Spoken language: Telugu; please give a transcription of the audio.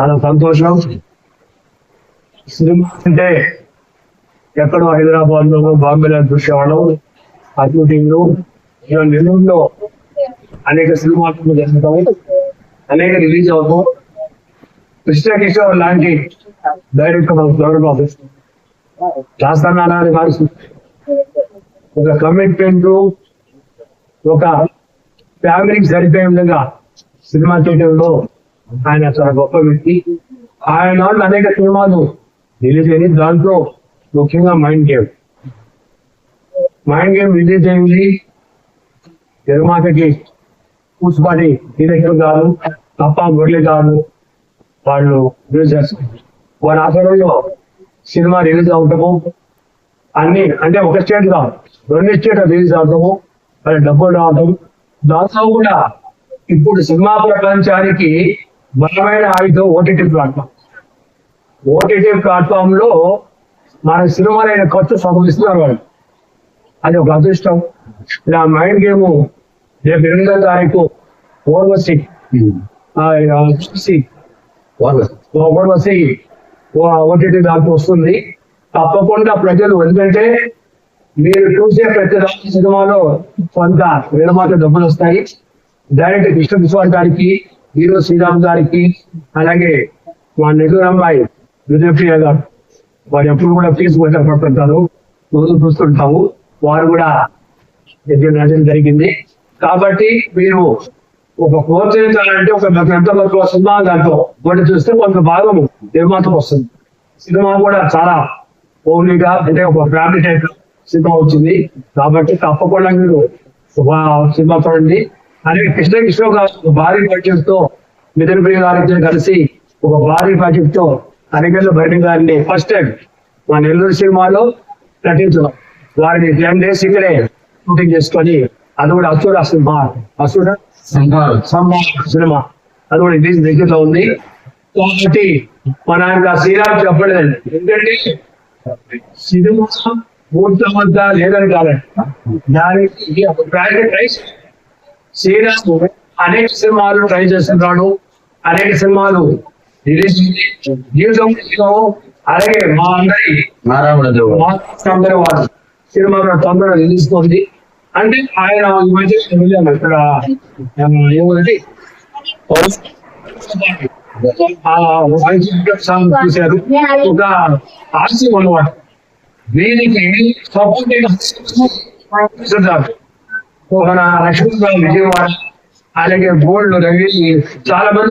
చాలా సంతోషం. సినిమా అంటే ఎక్కడో హైదరాబాద్లో బాంబేలో చూసేవాళ్ళం. అటు ఇలా నెల్లూరులో అనేక సినిమాలు జరుగుతాయి. అనేక రిలీజ్ అవుతాం కృష్ణ కిషోర్ లాంటి డైరెక్టర్ మనకు త్వరగా చేస్తానని కాదు ఒక కమిట్మెంట్ ఒక ఫ్యామిలీకి సరిపోయే విధంగా సినిమా చేయడంలో ఆయన చాలా గొప్ప వ్యక్తి. ఆయన అనేక సినిమాలు రిలీజ్ అయింది దాంట్లో ముఖ్యంగా mind game mind game release అయింది. నిర్మాతకి కూచిపాటి డైరెక్టర్ గారు తప్ప మురళి గారు వాళ్ళు రిలీజ్ చేస్తారు వారి ఆధారంలో సినిమా రిలీజ్ అవటము అన్ని అంటే ఒక స్టేట్ కాదు. రెండు స్టేట్ రిలీజ్ అవటము వాళ్ళ డబ్బులు రావటం. దాంతో కూడా ఇప్పుడు సినిమా ప్రపంచానికి బలమైన ఆయుధం ఓటీటీ ప్లాట్ఫామ్. ఓటీటీ ప్లాట్ఫామ్లో మన సినిమాలైన ఖర్చు సగం ఇస్తున్నారు వాళ్ళు. అది ఒక అదృష్టం. ఇలా మైండ్ గేమ్ రేపు ఎనిమిదో తారీఖు ఓర్వశి. చూసి ఓర్వశి. ఓటీటీ దాంట్లో వస్తుంది. తప్పకుండా ప్రజలు ఎందుకంటే మీరు చూసే ప్రతి రాష్ట్ర సినిమాలో కొంత నిర్మాత డబ్బులు వస్తాయి. డైరెక్ట్ కృష్ణ కిషోర్ గారికి హీరో శ్రీరామ్ గారికి అలాగే మా నెల్లూరు అమ్మాయి విజయప్రియ గారు వారు ఎప్పుడు కూడా ఫీజు కూడా పడుతుంటారు. రోజు చూస్తుంటాము. వారు కూడా ఎదురు జరిగింది. కాబట్టి మీరు ఒక ప్రోత్సహించాలంటే ఒక ఎంత వరకు సినిమా దాంట్లో ఒకటి చూస్తే కొంత భాగం నిర్మాతం వస్తుంది. సినిమా కూడా చాలా ఓన్లీగా అంటే ఒక ఫ్యామిలీ టైప్ సినిమా వచ్చింది. కాబట్టి తప్పకుండా మీరు సినిమా చూడండి. అలాగే కృష్ణ కిషోర్ గారు ఒక భారీ బడ్జెట్తో మిథున్ ప్రియ గారితో కలిసి ఒక భారీ బడ్జెట్తో అనిగల్లో బయట గారిని ఫస్ట్ టైం మా నెల్లూరు సినిమాలో నటించడం వారిని టెన్ డేస్ ఇక్కడే షూటింగ్ చేసుకొని అది కూడా అసూర సినిమా. అసూర సినిమా. అది కూడా రిలీజ్ దగ్గరలో ఉంది. కాబట్టి మన ఆయన శ్రీరామ్ చెప్పలేదు. ఎందుకంటే సినిమా పూర్తి వద్ద లేదని కాదండి దానికి ప్రైవేట్ రైస్ శ్రీరామ్ అనేక సినిమాలు ట్రై చేస్తున్నాడు. అనేక సినిమాలు రిలీజ్ జీవితంలో అలాగే మా అందరి అందరి వారు సినిమా తొందరగా రిలీజ్ అంటే ఆయన ఈ మధ్య వెళ్ళాము ఇక్కడ ఏమంటే సాంగ్ చూశారు. ఒక ఆశయం అన్నమాట దీనికి సపోర్ట్ ఒక లక్ష్మీ విజయవాడ అలాగే బోర్డు రవి చాలా మంది